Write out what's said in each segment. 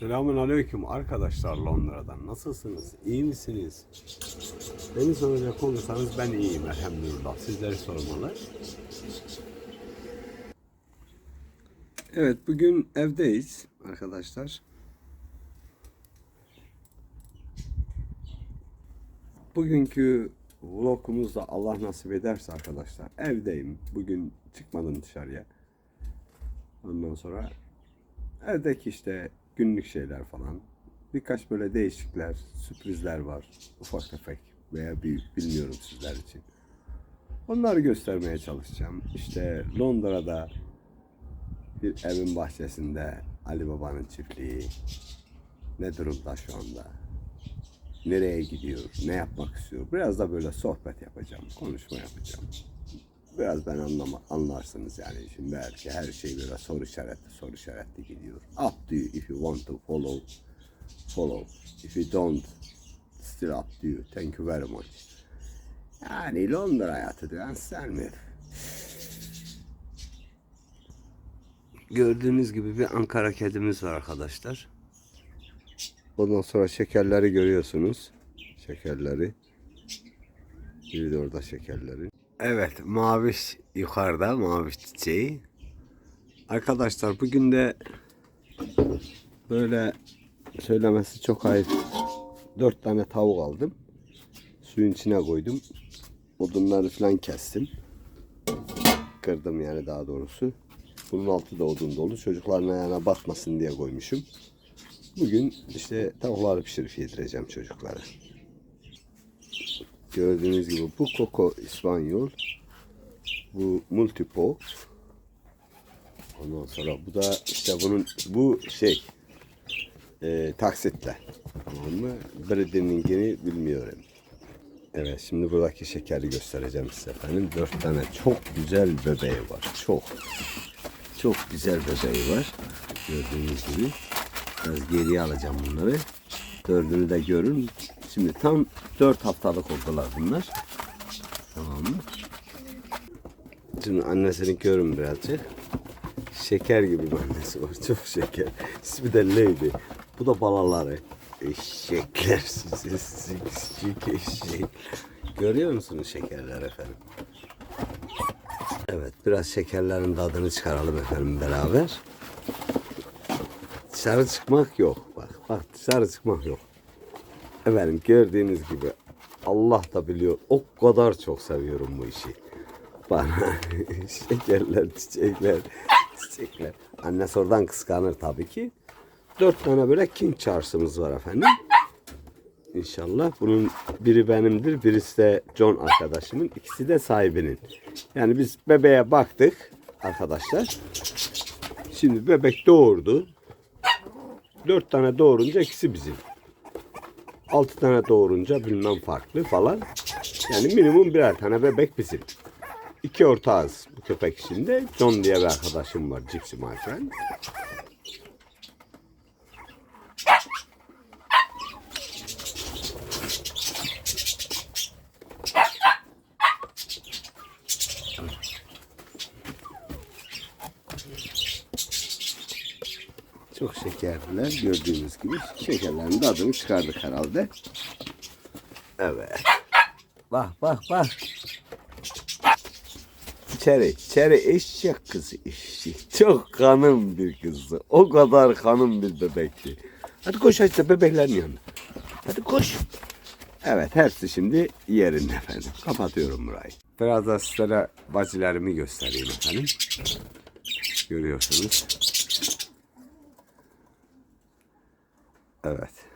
Selamun Aleyküm arkadaşlar Londra'dan. Nasılsınız? İyi misiniz? Beni soracak olursanız ben iyiyim elhamdülillah. Sizleri sormalı. Evet bugün evdeyiz arkadaşlar. Bugünkü vlogumuzda Allah nasip ederse arkadaşlar evdeyim. Bugün çıkmadım dışarıya. Ondan sonra evdeki işte günlük şeyler falan. Birkaç böyle değişikler, sürprizler var. Ufak tefek veya büyük bilmiyorum sizler için. Onları göstermeye çalışacağım. İşte Londra'da bir evin bahçesinde Ali Baba'nın çiftliği ne durumda şu anda? Nereye gidiyor? Ne yapmak istiyor? Biraz da böyle sohbet yapacağım, konuşma yapacağım. Biraz ben anlama, anlarsınız yani. Şimdi belki her şey böyle soru işaretli, soru işaretli gidiyor. Up to you if you want to follow, follow. If you don't, still up to you. Thank you very much. Yani Londra hayatı diyen sen mi? Gördüğünüz gibi bir Ankara kedimiz var arkadaşlar. Ondan sonra şekerleri görüyorsunuz. Şekerleri. Bir de orada şekerleri. Evet, maviş yukarıda, maviş çiçeği. Arkadaşlar bugün de böyle söylemesi çok ayıp. Dört tane tavuk aldım. Suyun içine koydum. Odunları falan kestim. Kırdım yani daha doğrusu. Bunun altı da odun dolu. Çocukların ayağına batmasın diye koymuşum. Bugün işte tavukları pişirip yedireceğim çocuklara. Gördüğünüz gibi bu Coco İspanyol. Bu Multipo. Ondan sonra bu da işte bunun bu şey e, taksitle. Tamam mı? Brady'ninkini bilmiyorum. Evet şimdi buradaki şekeri göstereceğim size efendim. Dört tane çok güzel bebeği var. Çok. Çok güzel bebeği var. Gördüğünüz gibi. Biraz geriye alacağım bunları. Dördünü de görün. Şimdi tam dört haftalık oldular bunlar. Tamam mı? Şimdi annesini görün birazcık. Şeker gibi bir annesi var. Çok şeker. İsmi de Lady. Bu da balaları. Eşekler sizi siksik eşek. Görüyor musunuz şekerler efendim? Evet biraz şekerlerin tadını çıkaralım efendim beraber. Dışarı çıkmak yok. Bak bak dışarı çıkmak yok. Efendim gördüğünüz gibi Allah da biliyor o kadar çok seviyorum bu işi. Bana şekerler, çiçekler, çiçekler. Annesi oradan kıskanır tabii ki. Dört tane böyle King Charles'ımız var efendim. İnşallah. Bunun biri benimdir, birisi de John arkadaşımın. ikisi de sahibinin. Yani biz bebeğe baktık arkadaşlar. Şimdi bebek doğurdu. Dört tane doğurunca ikisi bizim. Altı tane doğurunca bilmem farklı falan. Yani minimum birer tane bebek bizim. İki ortağız bu köpek içinde. John diye bir arkadaşım var. Gypsy my. Çok şekerliler gördüğünüz gibi. Şekerlerin tadını çıkardık herhalde. Evet. Bak bak bak. İçeri, içeri eşek kızı eşek. Çok kanım bir kızdı. O kadar kanım bir bebekti. Hadi koş işte bebeklerin yanına. Hadi koş. Evet hepsi şimdi yerinde efendim. Kapatıyorum burayı. Biraz da sizlere bacılarımı göstereyim efendim. Görüyorsunuz. Evet.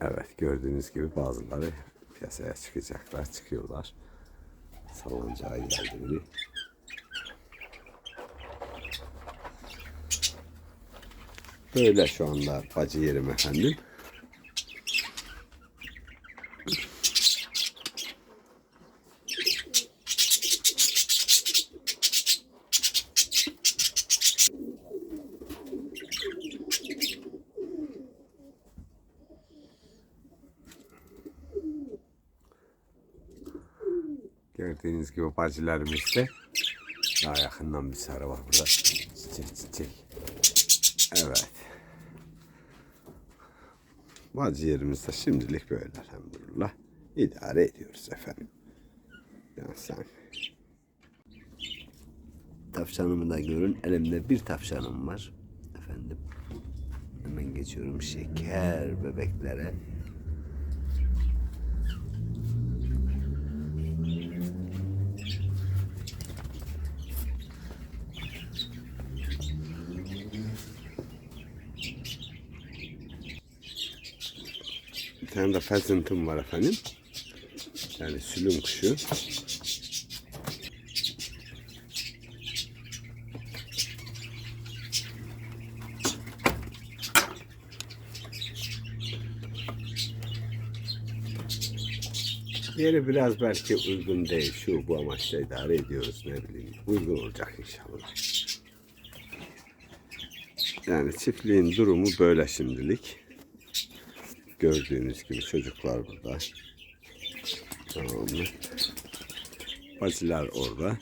Evet gördüğünüz gibi bazıları piyasaya çıkacaklar, çıkıyorlar. Saloncağa geldi biri. Böyle şu anda bacı yerim efendim. Da daha yakından bir sarı var burada. Çiçek çiçek. Evet. Bacı yerimizde şimdilik böyle elhamdülillah. İdare ediyoruz efendim. Yani sen. Tavşanımı da görün. Elimde bir tavşanım var. Efendim. Hemen geçiyorum şeker bebeklere. Tane de pheasant'ım var efendim. Yani sülüm kuşu. Yeri biraz belki uygun değil. Şu bu amaçla idare ediyoruz ne bileyim. Uygun olacak inşallah. Yani çiftliğin durumu böyle şimdilik. Gördüğünüz gibi çocuklar burada. Tamam mı? Orada.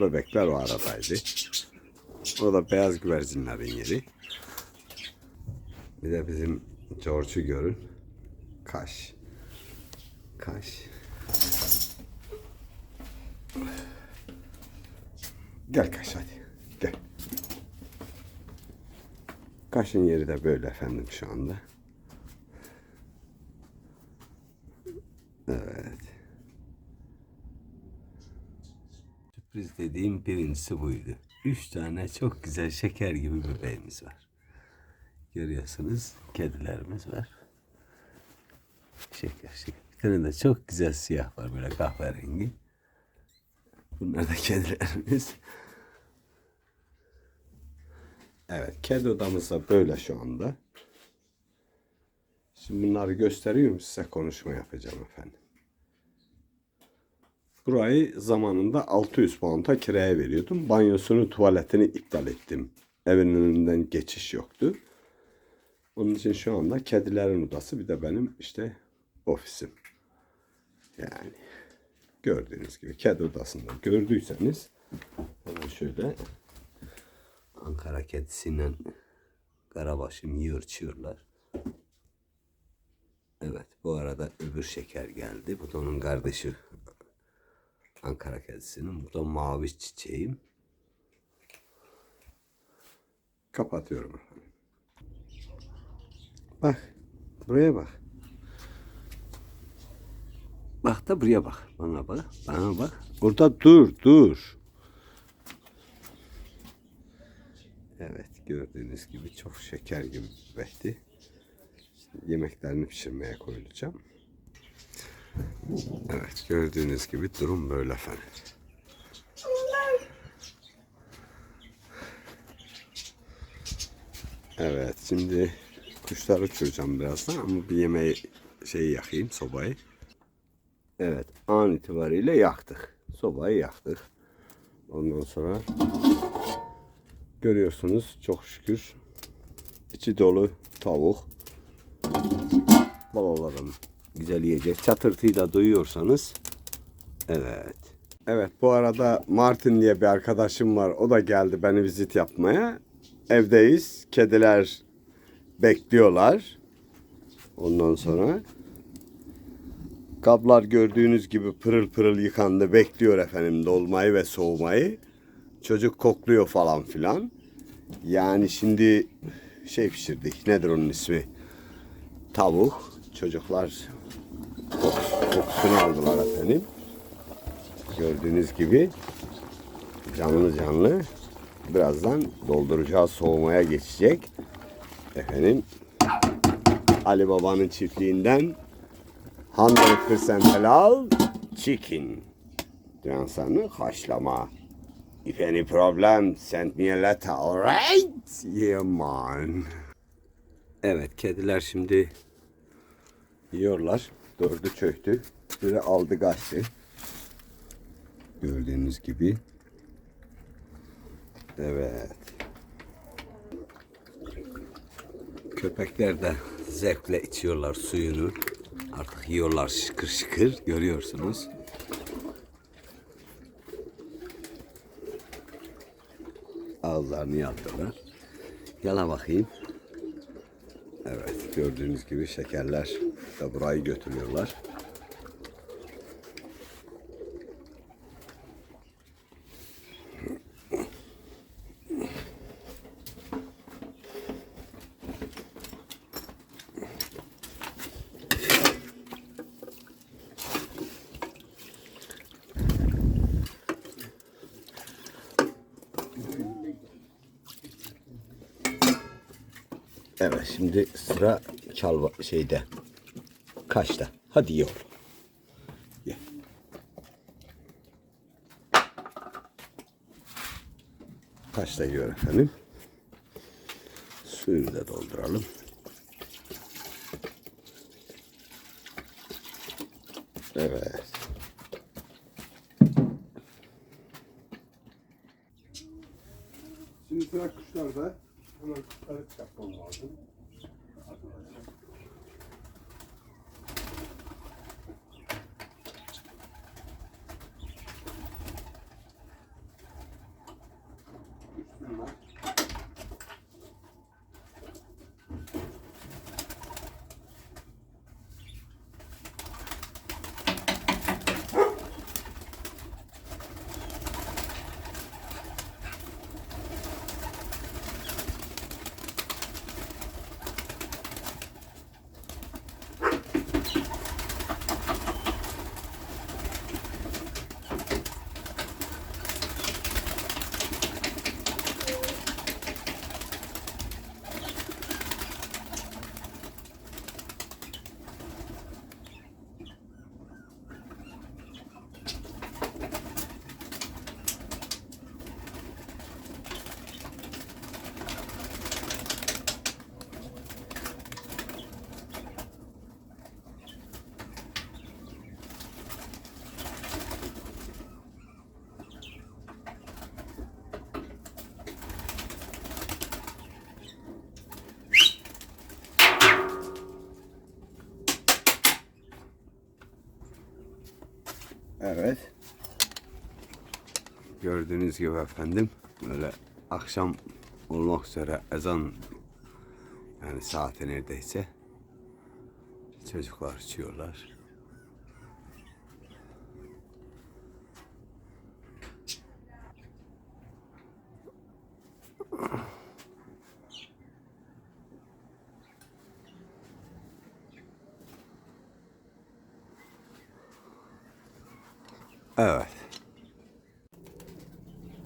Bebekler o aradaydı. Orada beyaz güvercinlerin yeri. Bir de bizim George'u görün. Kaş. Kaş. Gel Kaş hadi. Gel. Kaşın yeri de böyle efendim şu anda. Evet. Sürpriz dediğim birincisi buydu. Üç tane çok güzel şeker gibi bebeğimiz var. Görüyorsunuz kedilerimiz var. Şeker şeker. Bir tane de çok güzel siyah var böyle kahverengi. Bunlar da kedilerimiz. Evet, kedi odamız da böyle şu anda. Şimdi bunları gösteriyorum size konuşma yapacağım efendim. Burayı zamanında 600 pound'a kiraya veriyordum. Banyosunu, tuvaletini iptal ettim. Evin önünden geçiş yoktu. Onun için şu anda kedilerin odası bir de benim işte ofisim. Yani gördüğünüz gibi kedi odasında gördüyseniz hemen şöyle Ankara kedisiyle karabaşım yiyor içiyorlar. Evet bu arada öbür şeker geldi. Bu da onun kardeşi. Ankara kedisinin. Bu da mavi çiçeğim. Kapatıyorum efendim. Bak. Buraya bak. Bak da buraya bak. Bana bak. Bana bak. Burada dur dur. Evet gördüğünüz gibi çok şeker gibi bebekti. Yemeklerini pişirmeye koyulacağım. Evet gördüğünüz gibi durum böyle efendim. Evet şimdi kuşları uçuracağım birazdan ama bir yemeği şeyi yakayım sobayı. Evet an itibariyle yaktık. Sobayı yaktık. Ondan sonra görüyorsunuz çok şükür içi dolu tavuk. Balalarım güzel yiyecek. Çatırtıyı da duyuyorsanız evet. Evet bu arada Martin diye bir arkadaşım var. O da geldi beni vizit yapmaya. Evdeyiz. Kediler bekliyorlar. Ondan sonra Kaplar gördüğünüz gibi pırıl pırıl yıkandı. Bekliyor efendim dolmayı ve soğumayı. Çocuk kokluyor falan filan. Yani şimdi şey pişirdik. Nedir onun ismi? Tavuk. Çocuklar kokus- kokusunu aldılar efendim. Gördüğünüz gibi canlı canlı. Birazdan dolduracağız soğumaya geçecek. Efendim Ali Baba'nın çiftliğinden 100% helal chicken. Cansanı haşlama. If any problem, send me a letter, alright? Yeah man. Evet, kediler şimdi yiyorlar. Dördü çöktü. Biri aldı kaçtı. Gördüğünüz gibi. Evet. Köpekler de zevkle içiyorlar suyunu. Artık yiyorlar şıkır şıkır görüyorsunuz. Ağızlarını yaptılar. Yana bakayım. Evet gördüğünüz gibi şekerler da burayı götürüyorlar. Evet şimdi sıra çalva şeyde. Kaçta? Hadi ye oğlum. Ye. Kaçta yiyor efendim? Suyunu da dolduralım. Evet. Evet. Gördüğünüz gibi efendim böyle akşam olmak üzere ezan yani saati neredeyse çocuklar içiyorlar. Evet.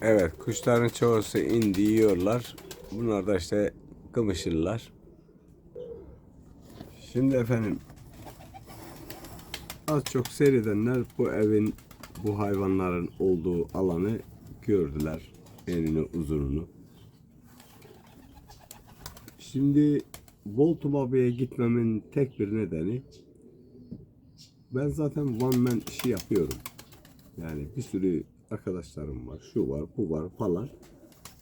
Evet kuşların çoğusu indi yiyorlar. Bunlar da işte kımışırlar. Şimdi efendim az çok seyredenler bu evin bu hayvanların olduğu alanı gördüler. Enini uzununu. Şimdi Boltumabe'ye gitmemin tek bir nedeni ben zaten one man işi yapıyorum. Yani bir sürü arkadaşlarım var, şu var, bu var falan.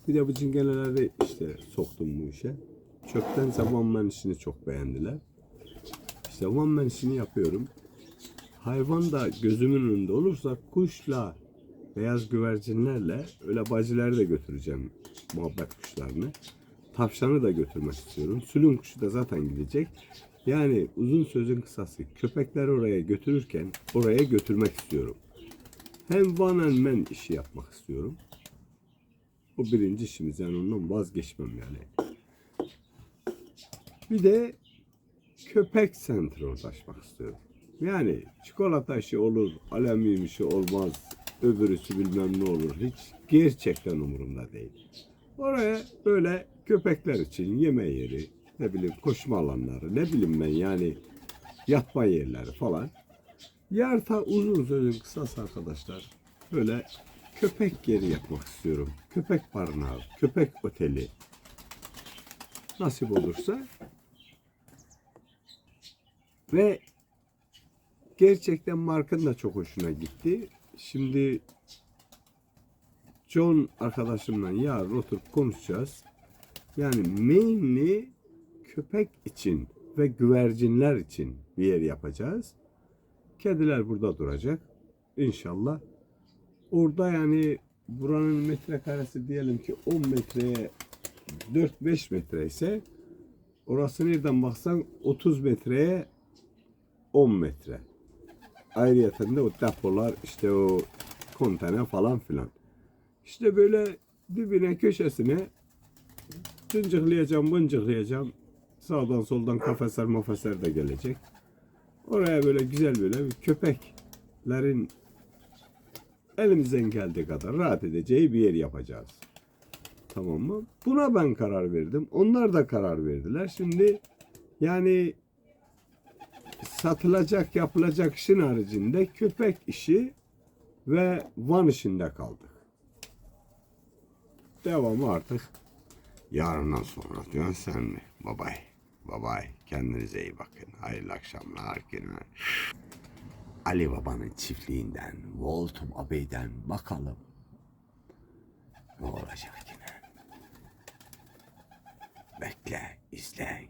Bir de bu cingeneleri işte soktum bu işe. Çöpten one man işini çok beğendiler. İşte one man işini yapıyorum. Hayvan da gözümün önünde olursa kuşla, beyaz güvercinlerle öyle bacileri de götüreceğim muhabbet kuşlarını. Tavşanı da götürmek istiyorum. Sülün kuşu da zaten gidecek. Yani uzun sözün kısası köpekleri oraya götürürken oraya götürmek istiyorum. Hem one and man işi yapmak istiyorum. O birinci işimiz yani ondan vazgeçmem yani. Bir de köpek sentronu açmak istiyorum. Yani çikolata işi olur, alüminyum işi olmaz, öbürüsü bilmem ne olur. Hiç gerçekten umurumda değil. Oraya böyle köpekler için yeme yeri, ne bileyim koşma alanları, ne bileyim ben yani yatma yerleri falan. Yarta uzun sözün kısası arkadaşlar. Böyle köpek yeri yapmak istiyorum. Köpek barınağı, köpek oteli. Nasip olursa. Ve gerçekten Mark'ın da çok hoşuna gitti. Şimdi John arkadaşımla yarın oturup konuşacağız. Yani mainly köpek için ve güvercinler için bir yer yapacağız. Kediler burada duracak. İnşallah. Orada yani buranın metrekaresi diyelim ki 10 metreye 4-5 metre ise orası nereden baksan 30 metreye 10 metre. Ayrıyeten de o depolar işte o konteyner falan filan. İşte böyle dibine köşesine cıncıklayacağım bıncıklayacağım. Sağdan soldan kafesler mafesler de gelecek. Oraya böyle güzel böyle bir köpeklerin elimizden geldiği kadar rahat edeceği bir yer yapacağız. Tamam mı? Buna ben karar verdim. Onlar da karar verdiler. Şimdi yani satılacak yapılacak işin haricinde köpek işi ve van işinde kaldık. Devamı artık yarından sonra diyorsun sen mi? Babay. Babay. Kendinize iyi bakın. Hayırlı akşamlar. Günler. Ali Baba'nın çiftliğinden, Voltum Abey'den bakalım ne olacak yine. Bekle, izle,